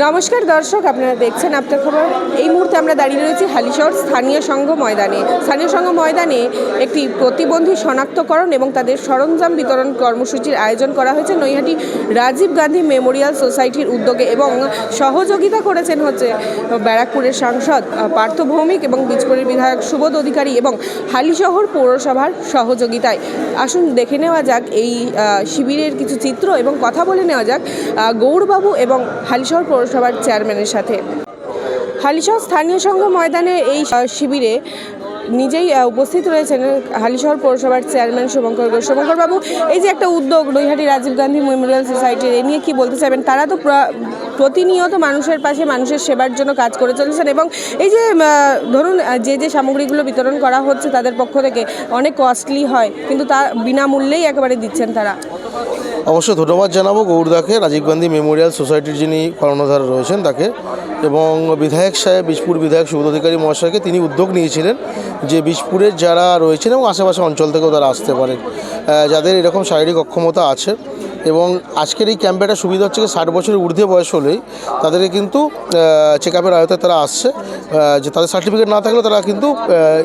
নমস্কার দর্শক, আপনারা দেখছেন আপনার খবর। এই মুহূর্তে আমরা দাঁড়িয়ে রয়েছি হালিশহর স্থানীয় সংঘ ময়দানে। স্থানীয় সংঘ ময়দানে একটি প্রতিবন্ধী শনাক্তকরণ এবং তাদের সরঞ্জাম বিতরণ কর্মসূচির আয়োজন করা হয়েছে। নৈহাটি রাজীব গান্ধী মেমোরিয়াল সোসাইটির উদ্যোগে এবং সহযোগিতা করেছেন হচ্ছে ব্যারাকপুরের সাংসদ পার্থ ভৌমিক এবং বীজপুরের বিধায়ক সুবোধ অধিকারী এবং হালিশহর পৌরসভার সহযোগিতায়। আসুন দেখে নেওয়া যাক এই শিবিরের কিছু চিত্র এবং কথা বলে নেওয়া যাক গৌরবাবু এবং হালিশহর পৌরসভার চেয়ারম্যানের সাথে। হালিশহর স্থানীয় সংঘ ময়দানে এই শিবিরে নিজেই উপস্থিত রয়েছেন হালিশহর পৌরসভার চেয়ারম্যান শুভঙ্কর ঘোষ। শুভঙ্কর বাবু, এই যে একটা উদ্যোগ নৈহাটি রাজীব গান্ধী মেমোরিয়াল সোসাইটির, এ নিয়ে কি বলতে চাইবেন? তারা তো প্রা- প্রতিনিয়ত মানুষের পাশে মানুষের সেবার জন্য কাজ করে চলেছেন এবং এই যে ধরুন যে যে সামগ্রীগুলো বিতরণ করা হচ্ছে তাদের পক্ষ থেকে অনেক কস্টলি হয়, কিন্তু তা বিনামূল্যেই একেবারে দিচ্ছেন তারা। অবশ্যই ধন্যবাদ জানাব গৌরদাকে রাজীব গান্ধী মেমোরিয়াল সোসাইটির যিনি কর্ণধার রয়েছেন তাকে এবং বিধায়ক সাহেব, বিষপুর বিধায়ক, সুবোধ অধিকারী মহাশয়কে তিনি উদ্যোগ নিয়েছিলেন যে বিষপুরের যারা রয়েছেন এবং আশেপাশে অঞ্চল থেকেও তারা আসতে পারেন। যাদের এরকম শারীরিক অক্ষমতা আছে এবং আজকের এই ক্যাম্পে একটা সুবিধা হচ্ছে ষাট বছরের ঊর্ধ্বে বয়স হলেই তাদেরকে কিন্তু চেক আপের আয়তায় তারা আসছে। যে তাদের সার্টিফিকেট না থাকলে তারা কিন্তু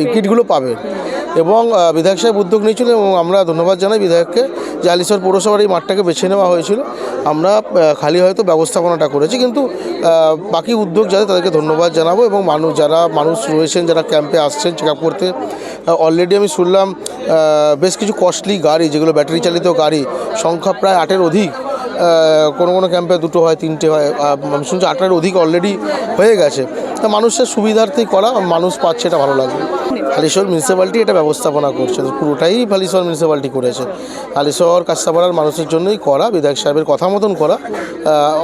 এই কিটগুলো পাবে। এবং বিধায়ক সাহেব উদ্যোগ নিয়েছিলেন এবং আমরা ধন্যবাদ জানাই বিধায়ককে যে আলিশ্বর পৌরসভার এই মাঠটাকে বেছে নেওয়া হয়েছিল। আমরা খালি হয়তো ব্যবস্থাপনাটা করেছি কিন্তু বাকি উদ্যোগ যাদের তাদেরকে ধন্যবাদ জানাব এবং মানুষ, যারা মানুষ রয়েছেন, যারা ক্যাম্পে আসছেন চেক আপ করতে অলরেডি আমি শুনলাম বেশ কিছু কস্টলি গাড়ি, যেগুলো ব্যাটারি চালিত গাড়ি, সংখ্যা প্রায় আটের অধিক কোনো কোনো ক্যাম্পে দুটো হয়, তিনটে হয় আমি শুনছি আটের অধিক অলরেডি হয়ে গেছে। তা মানুষের সুবিধার্থেই করা, মানুষ পাচ্ছে এটা ভালো লাগবে। হালিশহর মিউনিসিপ্যালিটি এটা ব্যবস্থাপনা করছে পুরোটাই হালিশহর মিউনিসিপ্যালিটি করেছে। হালিশহর কাস্তাপাড়ার মানুষের জন্যই করা, বিধায়ক সাহেবের কথা মতন করা।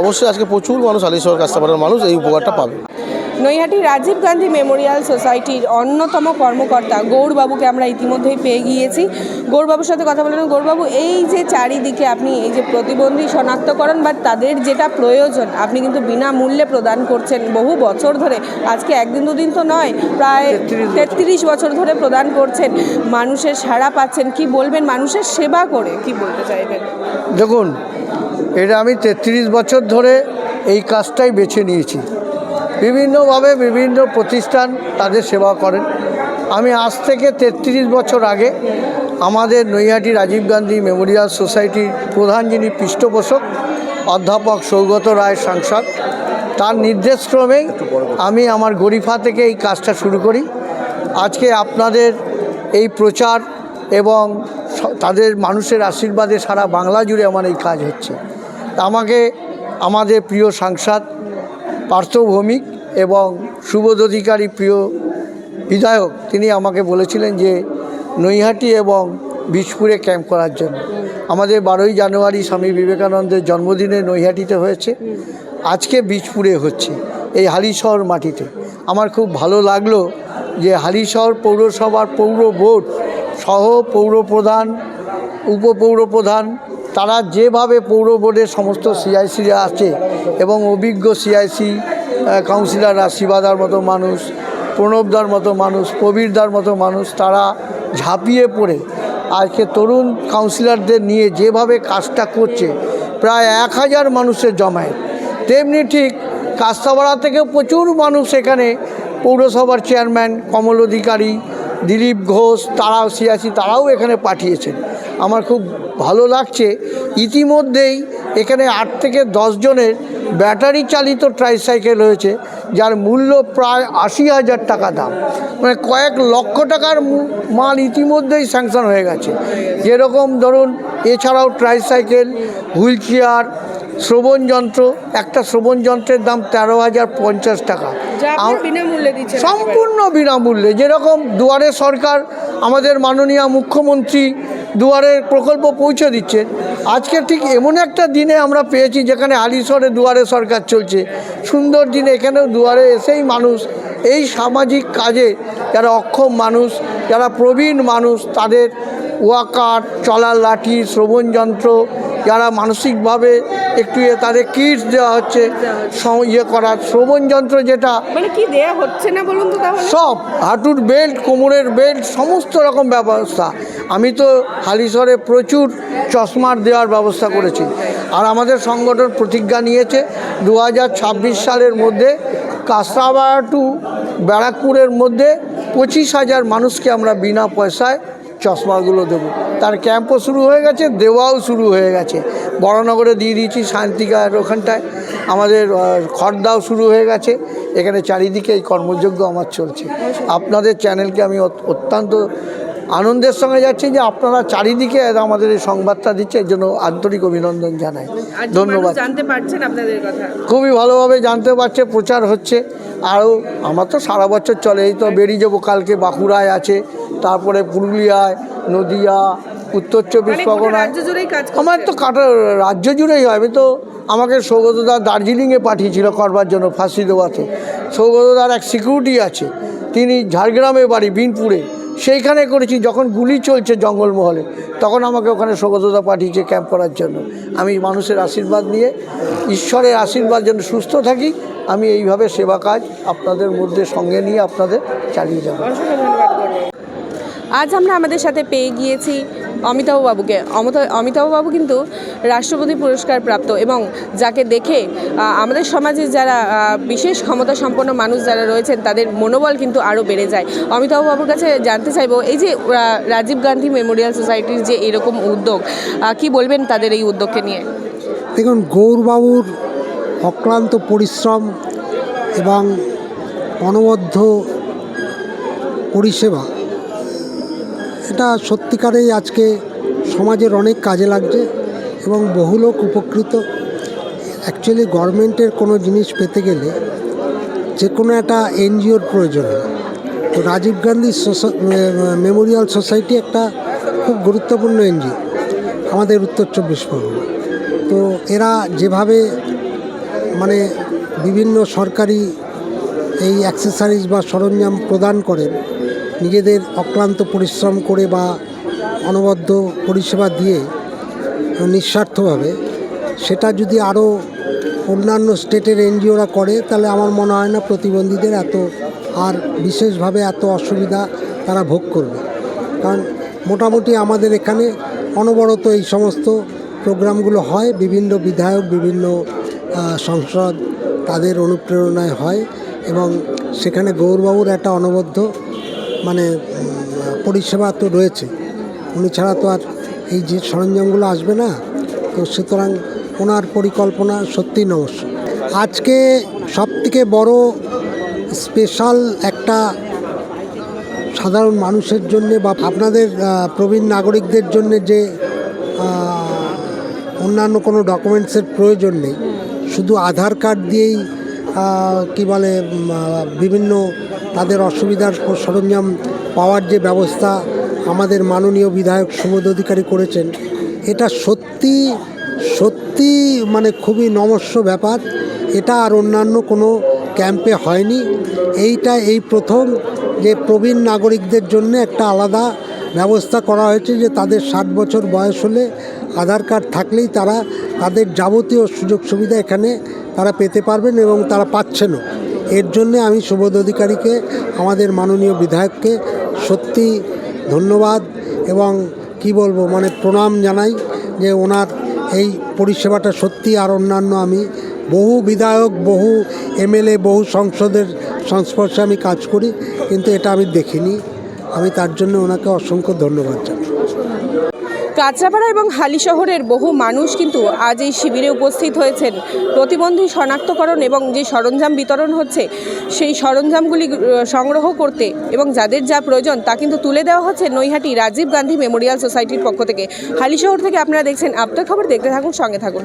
অবশ্যই আজকে প্রচুর মানুষ হালিশহর কাস্তাপাড়ার মানুষ এই উপকারটা পাবে। নৈহাটি রাজীব গান্ধী মেমোরিয়াল সোসাইটির অন্যতম কর্মকর্তা গৌরবাবুকে আমরা ইতিমধ্যেই পেয়ে গিয়েছি। গৌরবাবুর সাথে কথা বললাম গৌরবাবু এই যে চারিদিকে আপনি এই যে প্রতিবন্ধী শনাক্তকরণ বা তাদের যেটা প্রয়োজন আপনি কিন্তু বিনামূল্যে প্রদান করছেন বহু বছর ধরে। আজকে একদিন দুদিন তো নয় প্রায় তেত্রিশ বছর ধরে প্রদান করছেন। মানুষের সাড়া পাচ্ছেন। কি বলবেন? মানুষের সেবা করে কি বলতে চাইবেন? দেখুন এটা আমি তেত্রিশ বছর ধরে এই কাজটাই বেছে নিয়েছি। বিভিন্নভাবে বিভিন্ন প্রতিষ্ঠান তাদের সেবা করেন। আমি আজ থেকে তেত্রিশ বছর আগে আমাদের নৈহাটি রাজীব গান্ধী মেমোরিয়াল সোসাইটির প্রধান যিনি পৃষ্ঠপোষক, অধ্যাপক সৌগত রায় সাংসদ, তার নির্দেশক্রমেই আমি আমার গরিফা থেকে এই কাজটা শুরু করি। আজকে আপনাদের এই প্রচার এবং তাদের মানুষের আশীর্বাদে সারা বাংলা জুড়ে আমার এই কাজ হচ্ছে। আমাকে, আমাদের প্রিয় সাংসদ পার্থ ভৌমিক এবং সুবোধ অধিকারী প্রিয় বিধায়ক, তিনি আমাকে বলেছিলেন যে নৈহাটি এবং বীজপুরে ক্যাম্প করার জন্য। আমাদের বারোই জানুয়ারি স্বামী বিবেকানন্দের জন্মদিনে নৈহাটিতে হয়েছে, আজকে বীজপুরে হচ্ছে, এই হালিশহর মাটিতে। আমার খুব ভালো লাগল যে হালিশহর পৌরসভার পৌর বোর্ড সহ পৌর প্রধান উপপৌর প্রধান তারা যেভাবে পৌর বোর্ডের সমস্ত সিআইসিরা আছে এবং অভিজ্ঞ সিআইসি কাউন্সিলররা, শিবাদার মতো মানুষ, প্রণবদার মতো মানুষ, প্রবীরদার মতো মানুষ, তারা ঝাঁপিয়ে পড়ে। আজকে তরুণ কাউন্সিলরদের নিয়ে যেভাবে কাজটা করছে, প্রায় এক হাজার মানুষের জমায়েত। তেমনি ঠিক কাস্তাপাড়া থেকেও প্রচুর মানুষ এখানে পৌরসভার চেয়ারম্যান, কমল অধিকারী, দিলীপ ঘোষ, তারাও সিয়াসি তারাও এখানে পাঠিয়েছেন। আমার খুব ভালো লাগছে। ইতিমধ্যেই এখানে আট থেকে জনের ব্যাটারি চালিত ট্রাইসাইকেল হয়েছে যার মূল্য প্রায় আশি হাজার টাকা দাম। মানে কয়েক লক্ষ টাকার মাল ইতিমধ্যেই স্যাংশন হয়ে গেছে। যেরকম ধরুন এছাড়াও ট্রাইসাইকেল হুইল চেয়ার শ্রবণ যন্ত্র একটা শ্রবণ যন্ত্রের দাম তেরো হাজার পঞ্চাশ টাকা। সম্পূর্ণ বিনামূল্যে। যেরকম দুয়ারে সরকার আমাদের মাননীয় মুখ্যমন্ত্রী দুয়ারের প্রকল্প পৌঁছে দিচ্ছে। আজকে ঠিক এমন একটা দিনে আমরা পেয়েছি যেখানে আলিশরে দুয়ারে সরকার চলছে। সুন্দর দিনে এখানেও দুয়ারে এসেই মানুষ, এই সামাজিক কাজে যারা অক্ষম মানুষ, যারা প্রবীণ মানুষ, তাদের ওয়াকার, চলার লাঠি শ্রবণ যন্ত্র যারা মানসিকভাবে একটু ইয়ে তাদের কিটস দেওয়া হচ্ছে ইয়ে করার শ্রবণ যন্ত্র যেটা মানে কি দেয়া হচ্ছে না বলুন তো সব হাঁটুর বেল্ট কোমরের বেল্ট সমস্ত রকম ব্যবস্থা। আমি তো হালিশহরে প্রচুর চশমার দেওয়ার ব্যবস্থা করেছি। আর আমাদের সংগঠন প্রতিজ্ঞা নিয়েছে দু হাজার ছাব্বিশ সালের মধ্যে কাঁচরাপাড়া টু ব্যারাকপুরের মধ্যে পঁচিশ হাজার মানুষকে আমরা বিনা পয়সায় চশমাগুলো দেবো। তার ক্যাম্পও শুরু হয়ে গেছে দেওয়াও শুরু হয়ে গেছে। বড়নগরে দিয়ে দিয়েছি শান্তিকার ওখানটায়। আমাদের খড়দাও শুরু হয়ে গেছে। এখানে চারিদিকে এই কর্মযোগ্য আমার চলছে। আপনাদের চ্যানেলকে আমি অত- অত্যন্ত আনন্দের সঙ্গে যাচ্ছি যে আপনারা চারিদিকে আমাদের এই সংবাদটা দিচ্ছে এর জন্য আন্তরিক অভিনন্দন জানাই। ধন্যবাদ। জানতে পারছেন আপনাদের কথা। খুবই ভালোভাবে জানতে পারছে প্রচার হচ্ছে। আরও আমার তো সারা বছর চলে এই তো বেরিয়ে যাব কালকে বাঁকুড়ায় আছে। তারপরে পুরুলিয়ায় নদিয়া উত্তর চব্বিশ মানে পরগনায়। আমার তো কাটা রাজ্য জুড়েই হয়। আমি তো আমাকে সৌগতদা দার্জিলিংয়ে পাঠিয়েছিল করবার জন্য ফাঁসি দেওয়াতে। সৌগতদার এক সিকিউরিটি আছে। তিনি ঝাড়গ্রামে বাড়ি বিনপুরে। সেইখানে করেছি। যখন গুলি চলছে জঙ্গলমহলে তখন আমাকে ওখানে সৌগতদা পাঠিয়েছে ক্যাম্প করার জন্য। আমি মানুষের আশীর্বাদ নিয়ে ঈশ্বরের আশীর্বাদ যেন সুস্থ থাকি আমি এইভাবে সেবা কাজ আপনাদের মধ্যে সঙ্গে নিয়ে আপনাদের চালিয়ে যাব। আজ আমরা আমাদের সাথে পেয়ে গিয়েছি অমিতাভ বাবুকে। অমিতা- অমিতাভ বাবু কিন্তু রাষ্ট্রপতি পুরস্কার প্রাপ্ত এবং যাকে দেখে আমাদের সমাজে যারা বিশেষ ক্ষমতা সম্পন্ন মানুষ যারা রয়েছেন, তাদের মনোবল কিন্তু আরও বেড়ে যায়। অমিতাভ বাবুর কাছে জানতে চাইব, এই যে রাজীব গান্ধী মেমোরিয়াল সোসাইটির যে এরকম উদ্যোগ কি বলবেন তাদের এই উদ্যোগকে নিয়ে? দেখুন, গৌরবাবুর অক্লান্ত পরিশ্রম এবং অনবদ্য পরিষেবা এটা সত্যিকারেই আজকে সমাজের অনেক কাজে লাগছে এবং বহু লোক উপকৃত। অ্যাকচুয়ালি গভর্নমেন্টের কোনো জিনিস পেতে গেলে যে কোনো একটা এনজিওর প্রয়োজন তো রাজীব গান্ধী মেমোরিয়াল সোসাইটি একটা খুব গুরুত্বপূর্ণ এনজিও, আমাদের উত্তর চব্বিশ পরগনা। তো এরা যেভাবে মানে বিভিন্ন সরকারি এই অ্যাক্সেসারিজ বা সরঞ্জাম প্রদান করেন নিজেদের অক্লান্ত পরিশ্রম করে বা অনবদ্য পরিষেবা দিয়ে নিঃস্বার্থভাবে সেটা যদি আরও অন্যান্য স্টেটের এনজিওরা করে, তাহলে আমার মনে হয় না প্রতিবন্ধীদের এত আর বিশেষভাবে এত অসুবিধা তারা ভোগ করবে। কারণ মোটামুটি আমাদের এখানে অনবরত এই সমস্ত প্রোগ্রামগুলো হয়, বিভিন্ন বিধায়ক, বিভিন্ন সংসদ তাদের অনুপ্রেরণায় হয় এবং সেখানে গৌরবাবুর একটা অনবদ্য মানে পরিষেবা তো রয়েছে। উনি ছাড়া তো আর এই যে সরঞ্জামগুলো আসবে না। তো সুতরাং ওনার পরিকল্পনা সত্যি নমস্য। আজকে সবথেকে বড় স্পেশাল একটা সাধারণ মানুষের জন্য বা আপনাদের প্রবীণ নাগরিকদের জন্য যে অন্যান্য কোনো ডকুমেন্টসের প্রয়োজন নেই। শুধু আধার কার্ড দিয়েই কি বলে বিভিন্ন তাদের অসুবিধার সরঞ্জাম পাওয়ার যে ব্যবস্থা আমাদের মাননীয় বিধায়ক সুবোধ অধিকারী করেছেন, এটা সত্যি সত্যি মানে খুবই নমস্য ব্যাপার। এটা আর অন্যান্য কোনো ক্যাম্পে হয়নি। এইটা এই প্রথম যে প্রবীণ নাগরিকদের জন্য একটা আলাদা ব্যবস্থা করা হয়েছে যে তাদের ষাট বছর বয়স হলে আধার কার্ড থাকলেই তারা তাদের যাবতীয় সুযোগ সুবিধা এখানে তারা পেতে পারবেন এবং তারা পাচ্ছেনও। এর জন্য আমি সুবোধ অধিকারীকে, আমাদের মাননীয় বিধায়ককে সত্যি ধন্যবাদ এবং কি বলব মানে প্রণাম জানাই যে ওনার এই পরিষেবাটা সত্যি আর অন্যান্য আমি বহু বিধায়ক, বহু এমএলএ, বহু সংসদের সংস্পর্শে আমি কাজ করি, কিন্তু এটা আমি দেখিনি। আমি তার জন্য ওনাকে অসংখ্য ধন্যবাদ জানাই। কাঁচরাপাড়া এবং হালি শহরের বহু মানুষ কিন্তু আজ এই শিবিরে উপস্থিত হয়েছেন। প্রতিবন্ধী শনাক্তকরণ এবং যে সরঞ্জাম বিতরণ হচ্ছে, সেই সরঞ্জামগুলি সংগ্রহ করতে এবং যাদের যা প্রয়োজন তা কিন্তু তুলে দেওয়া হচ্ছে নৈহাটি রাজীব গান্ধী মেমোরিয়াল সোসাইটির পক্ষ থেকে। হালি শহর থেকে আপনারা দেখছেন আপনার খবর, দেখতে থাকুন, সঙ্গে থাকুন।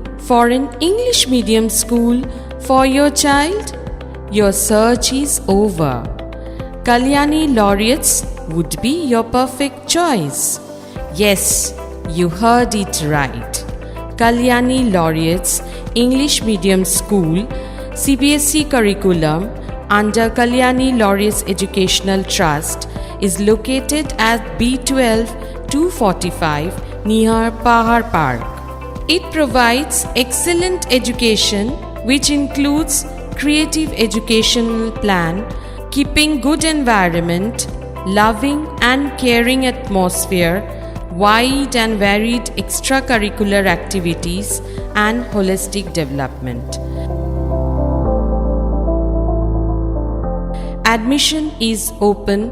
for an English medium school for your child? Your search is over. Kalyani Laureates would be your perfect choice. Yes, you heard it right. Kalyani Laureates English Medium School CBSE curriculum under Kalyani Laureates Educational Trust is located at B12 245 near Pahar Park. It provides excellent education which includes creative educational plan, keeping good environment, loving and caring atmosphere, wide and varied extracurricular activities and holistic development. Admission is open